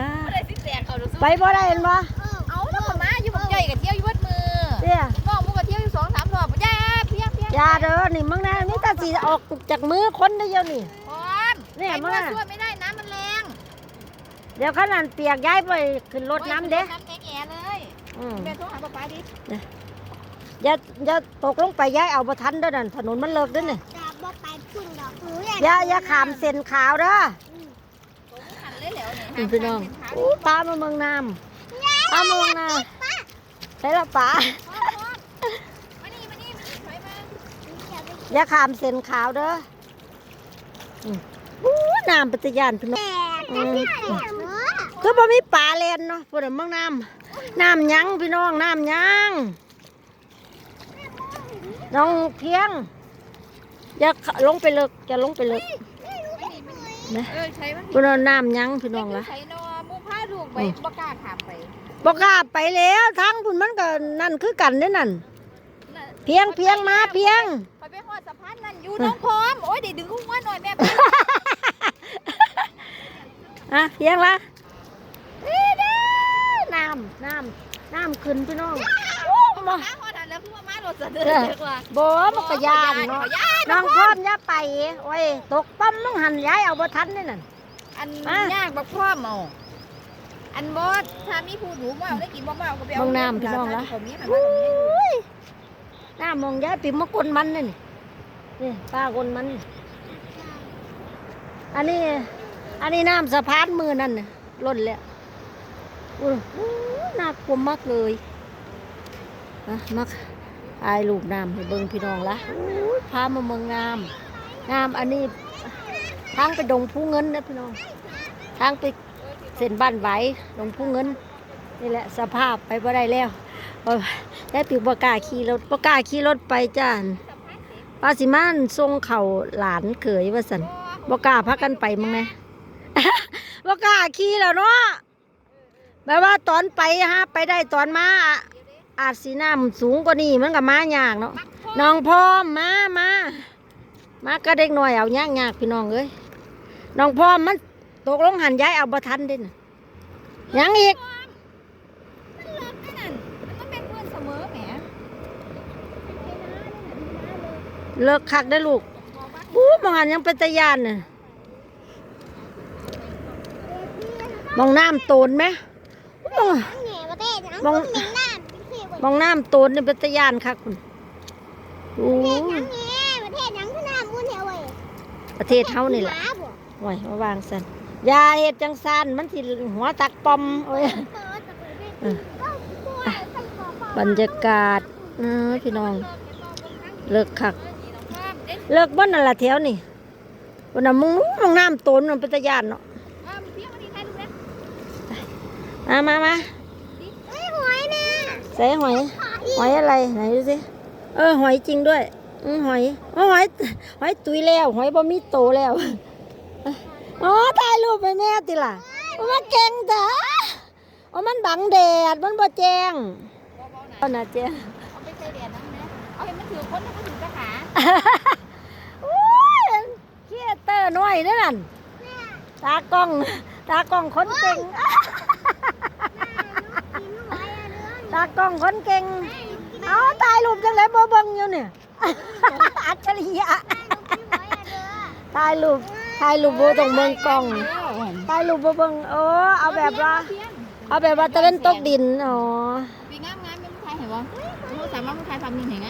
ค่ะบ่ได้สิแตกเขาดูไปบ่ได้เห็นบ่เอาแล้วก็มาอยู่บักใหญ่กับเที่ยวอยู่เบิดมือเด้อน้องมูก็เที่ยวอยู่สองสามรอบย่าเพียงเพียงอย่าเด้อนี่มึงนะนี่ตาสิออกจากมือคนได้เดียวนี่พร้อมเนี่ยไอ้มาช่วยไม่ได้น้ำมันแรงเดี๋ยวขนาดเปียกย้ายไปขึ้นรถน้ำเด้น้ำแง่ๆเลยอืมแม่โทรหาป้าป้าดิอย่าอย่าตกลงไปย้ายเอาบ่ทันเด้อนั่นถนนมันเลิกเด้อนี่จะบ่ไปพุ่นดอกหนูอยากอย่าอย่าขามเส้นขาวเด้อโอ้ยหัน เลยแล้วเนี่ยนี่พี่น้องอู้ปลามาเมืองน้ำปลามาเมืองน้ำใช่ละปลามานี่มานี่มานี่ถอยมาอย่าขามเส้นขาวเด้ออืมอู้น้ำปัจจยานพี่น้องแต่จะพี่อะไรอะหนูคือบ่มีปลาเล่นเนาะพุ่นนะเมืองน้ำน้ำหยังพี่น้องน้ำหยังน้องเพียง อย่าลงไปเลิกอย่าลงไปเลิก นะเออใช้มันพุ่นนะน้ำหยังพี่น้องละใช้นอมูพาลูกไปบ่กล้าขามไปบอกกล้าไปแล้วทางพุ่นมันก็นั่นคือกันเด้อนั่นเพียงเพียงมาเพียงไปไปหอดสะพานนั่นอยู่น้องพร้อมโอ้ยเดี๋ยวดึงหัวหน่อยแม่อะเพียงละนี่เด้อน้ำน้ำน้ำขึ้นพี่น้องโอ้มามาหอดทันแล้วคือว่ามารถสะเดือดกว่าบ่มันก็ยานเนาะ น้องพร้อมอย่าไปโอ้ยตกปั๊มมึงหันย้ายเอาบ่ทันนี่นั่น อันมา ยากบักพร้อมเอาอันบอสถ้ามีผู้หนูมาเอาได้กินบ่มาเอาก็ไปเอาเบิ่งน้ำพี่น้องละผมมีหันมาตรงนี้อุ้ยน้ำมองย้ายปิ่มมากลมันนี่นี่นี่ป้ากลมันนี่อันนี้ อันนี้น้ำสะพานมือนั่นน่ะล้นแล้วอุ้ยน่ากลัวมากเลยอะมัก อายรูปน้ำให้เบิ่งพี่น้องละพามาเมืองน้ำน้ำอันนี้ทางไปดงผู้เงินนะพี่น้อง ทางไปเส้นบ้านไหวดงผู้เงิน นี่แหละสภาพไปบ่ได้แล้วโอ้ยได้ปิวบกาขี่รถบกาขี่รถไปจ้านปาสิมานทรงเข่าหลานเขยว่าสันบกาพักกันไปมึงไงบกาขี่แล้วเนาะแบบว่าตอนไปฮะไปได้ตอนมา อะอาจสีน้ำสูงกว่านี้มันก็มายากเนาะน้องพร้อมมามามาก็เด็กหน่อยเอายากยากพี่น้องเอ้ยน้องพร้อมมันตกลงหันย้ายเอาบ่ทันเด่นยังอีกนั่นมันเป็นเพื่อนเสมอแหมเลิกคักได้อลูกบู๊มองหันยังเป็นตะยานน่ะมองน้ำโตนไหมมองแหน่ประเทศนะมอง มองน้ำโตนนี่เป็นตะยานคักคุณโอ้ยังแหน่ประเทศยังขึ้นหน้าบุญเทวเว้ยประเทศเฮานี่แหละหมาบ่โอ้ยมาวางสันอยาเฮ็ดจังสันมันสิหัวตักปอมโอ้ยเออจะไปได้ก็ช่วยใส่กรอบบรรยากาศเออพี่น้อง เลิกคักเอ๊ะเลิกบ้านนั่นละแถวนี่วันน่ะมึงมองน้ำโตนมันเป็นตะยานเนาะอ่ามันเพี้ยงมันดีใครดูนะมามามาเฮ้ยหอยเนี่ยใส่หอย หอยอะไรไหนดูสิ เออหอยจริงด้วยอือหอยอ๋อหอย หอยตุยแล้ว หอยบ่มีโตแล้ว อ๋อถ่ายรูปไปแน่ติล่ะโอ้มันเก่งจ้ะโอ้มันบังแดด มันบ่แจ้งเบาๆนะเอาน่ะเจ้เอาไปใส่แดดนะนะเอาให้มันถือคนให้มันถือกระถาโอ้ยเครียดเตอร์น้อยนั่นนั่นตากล้อง ตากล้องคนเก่ง กินหอยอะเรื่อง ตากล้องคนเก่ง เอาตายรูปจังเลยบ่เบิ่งอยู่เนี่ย อัจฉริยะตายรูปตายรูปบ่ต้องเบิ่งกล้องตายรูปบ่เบิ่งเออเอาแบบว่า เอาแบบว่าตะเล่นตกดิน อ๋อปีงามงามเป็นผู้ชายเห็นบ่ผู้สามารถผู้ชายทำนี่เห็นไง